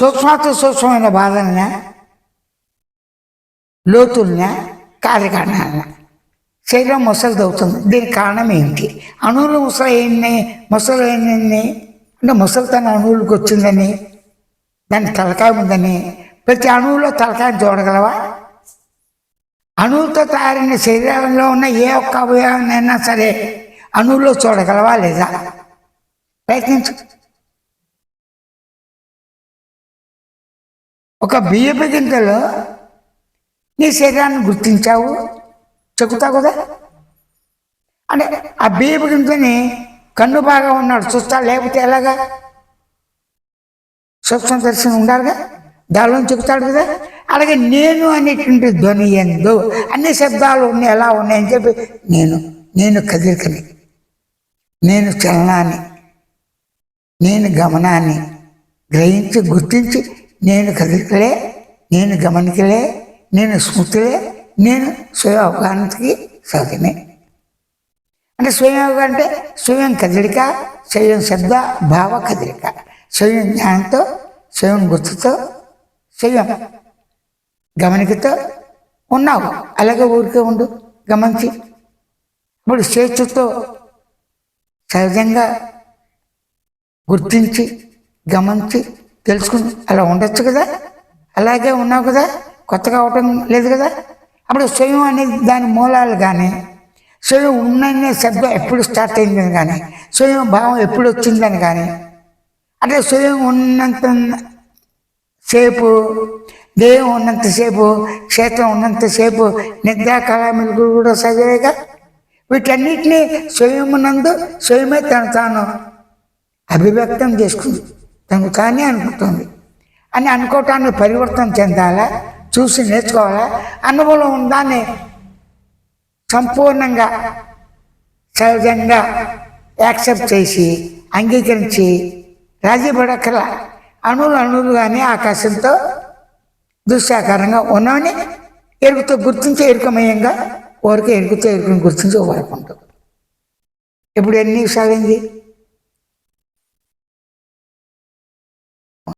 సూక్ష్మాతి సూక్ష్మమైన బాధలన లోతుల్ని కార్యకారణాలన. శరీరం ముసలి అవుతుంది దీనికి కారణం ఏంటి? అణువులు ముసలి ఎన్ని ముసలి అంటే ముసలితన అణువులకు వచ్చిందని దాని తలకాయ ఉందని. ప్రతి అణువులో తలకాయ చూడగలవా? అణువులతో తయారైన శరీరంలో ఉన్న ఏ ఒక్క అవయవాన్నైనా సరే అణువులో చూడగలవా లేదా? ప్రయత్నించు. ఒక బియ్యపు గింజలో నీ శరీరాన్ని గుర్తించావు? చెక్కుతావు కదా? అంటే ఆ బియ్యపు గింజని కన్ను బాగా ఉన్నాడు చూస్తా లేకపోతే ఎలాగా? సూక్ష్మ దర్శనం ఉండాలిగా? దానిలో చెబుతాడు కదా? అలాగే నేను అనేటువంటి ధ్వని ఎందు అన్ని శబ్దాలు ఉన్నాయి ఎలా ఉన్నాయని చెప్పి నేను నేను కదిలికని నేను చలనాన్ని నేను గమనాన్ని గ్రహించి గుర్తించి నేను కదిలికలే నేను గమనికలే నేను స్మృతిలే నేను స్వయం అవగాహనకి సాధనే అంటే స్వయం అవగాహన అంటే స్వయం కదలిక స్వయం శబ్ద భావ కదలిక. స్వయం జ్ఞానంతో స్వయం గుర్తుతో స్వయం గమనికతో ఉన్నావు. అలాగే ఊరికే ఉండు గమనించి. ఇప్పుడు స్వేచ్ఛతో సహజంగా గుర్తించి గమనించి తెలుసుకుని అలా ఉండొచ్చు కదా? అలాగే ఉన్నావు కదా? కొత్తగా అవటం లేదు కదా? అప్పుడు స్వయం అనేది దాని మూలాలు కానీ స్వయం ఉన్ననే శబ్దం ఎప్పుడు స్టార్ట్ అయిందని కానీ స్వయం భావం ఎప్పుడు వచ్చిందని కానీ అంటే స్వయం ఉన్నంత సేపు దేహం ఉన్నంతసేపు క్షేత్రం ఉన్నంతసేపు నిద్ర కూడా సజవేగా వీటన్నిటినీ స్వయమునందు స్వయమే తను తాను అభివ్యక్తం చేసుకుంది. తనకు తానే అనుకుంటుంది. అని అనుకోవటాన్ని పరివర్తన చెందాలా? చూసి నేర్చుకోవాలా? అనుభవం ఉందాన్ని సంపూర్ణంగా సహజంగా యాక్సెప్ట్ చేసి అంగీకరించి రాజీ పడక్కల అణువులు అణువులు కానీ ఆకాశంతో దుశ్శాకారంగా ఉన్నామని ఎరుగుతూ గుర్తించే ఎరుకమయంగా ఊరికే ఎరుగుతూ ఎరుకుని గుర్తించి వాడుకుంటాం ఇప్పుడు ఎన్ని నిమిషాలైంది?